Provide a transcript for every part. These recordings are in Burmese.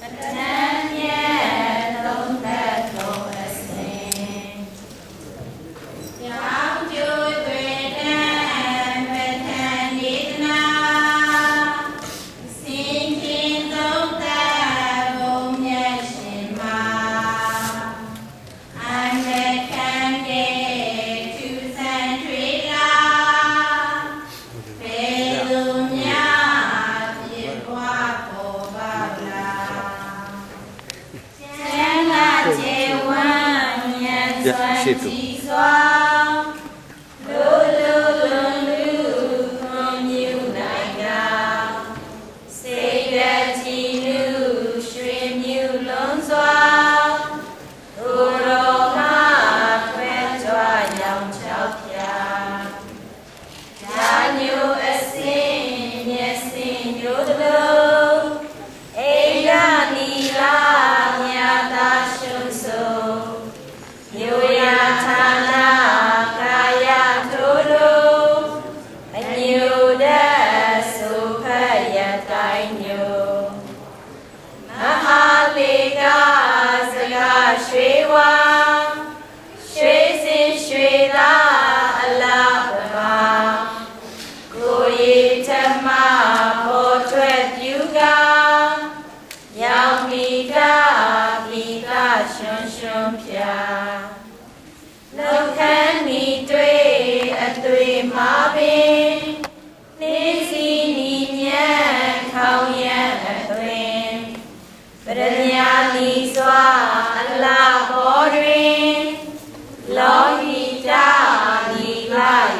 Sanjana. 是几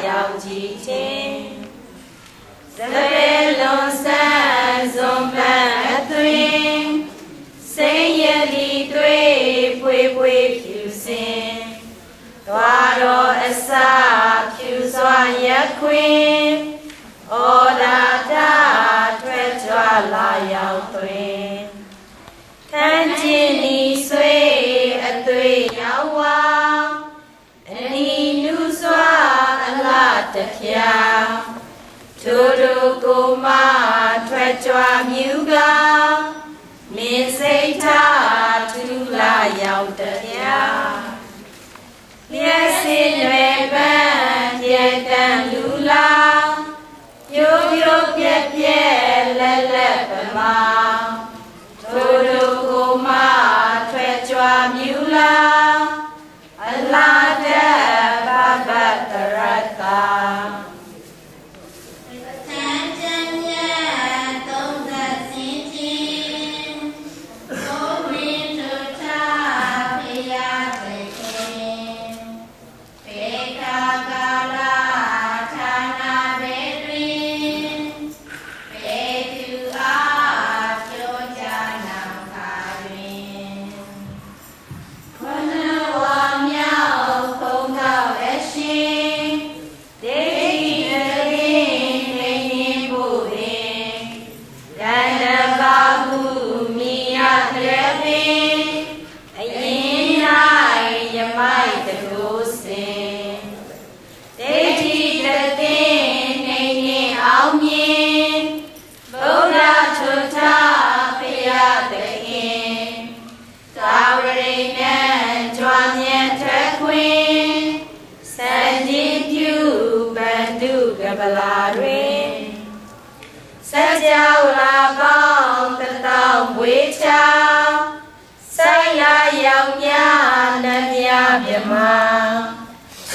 ရောက်ကြည်ခြင်းစပယ်လုံးဆန်းစုံပန်းအသွင်စိတ်ရည်လီတွေ့ပွေပွေဖြူစင်သွားတော်အစာဖြူစွာရက်ခွင်အော ထိုတို့ကိုမထွက်ကြွမြူကမင်းစိတ်ထားသူလာရောက်တရားလျက်စင်ရွယ်ပန်းပြေတန်လူလာရိုးရိုးပြက်ပြက်လက်လက်ပမာ မြမ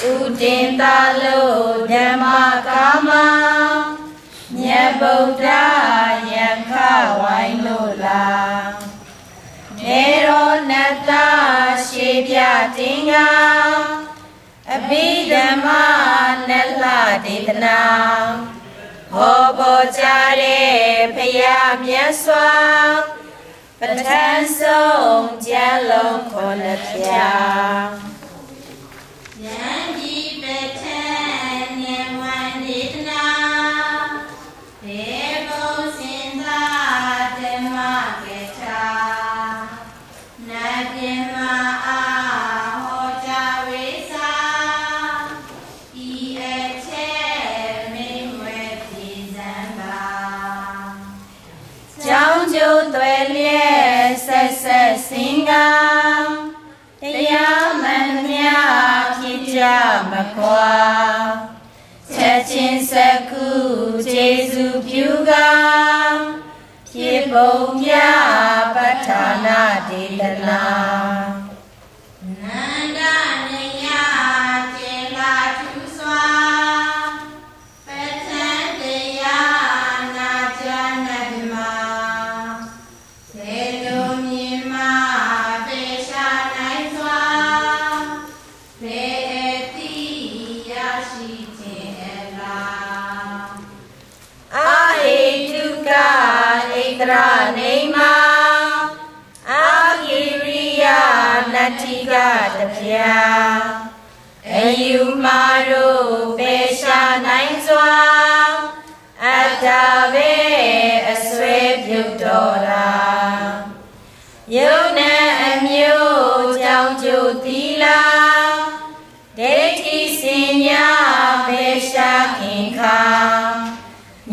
ဥတင်တလို့ဓမ္မကာမမြတ်ဗုဒ္ဓယခဝိုင်းလို့လာနေရောနတ္တရှေပြတင်ကအဘိဓမ္မနလဒေသနာဟောပေါ်ကြတဲ့ဖရာမြတ်စွာ But hands. မကွာချက်ချင်းစကုခြေစုပြုကဖြစ်ပုံမြပဋ္ဌာနာဒေသနာန ရနေမအာဟိရိယနတ္တိကတပြာအယူမာတို့ပေရှာနိုင်စွာအတ္တဘေအဆွေပြုတ်တော်တာယုံနဲ့အမျိုးကြောင့်ကျိုးသီလာဒိဋ္ဌိစင်ညာပေရှာခင်ခါ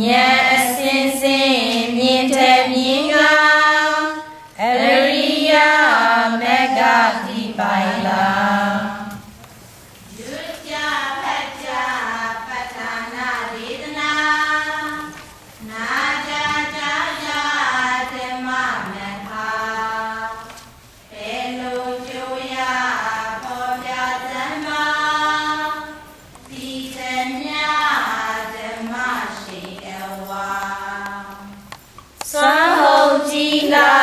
ဉာဏ်အစင်စင်မြင်တဲ့ လာ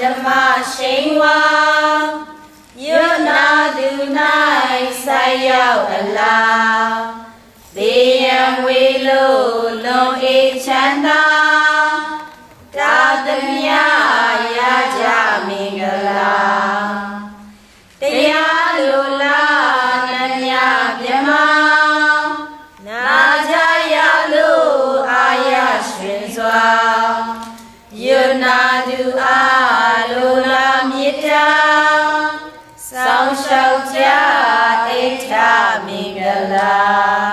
ဓမ္မရှိန်ဝါယုနာသူ၌ဆိုင်ရောက်အလားသေယံဝေလို့လွန်အေးချမ်းသာ င်္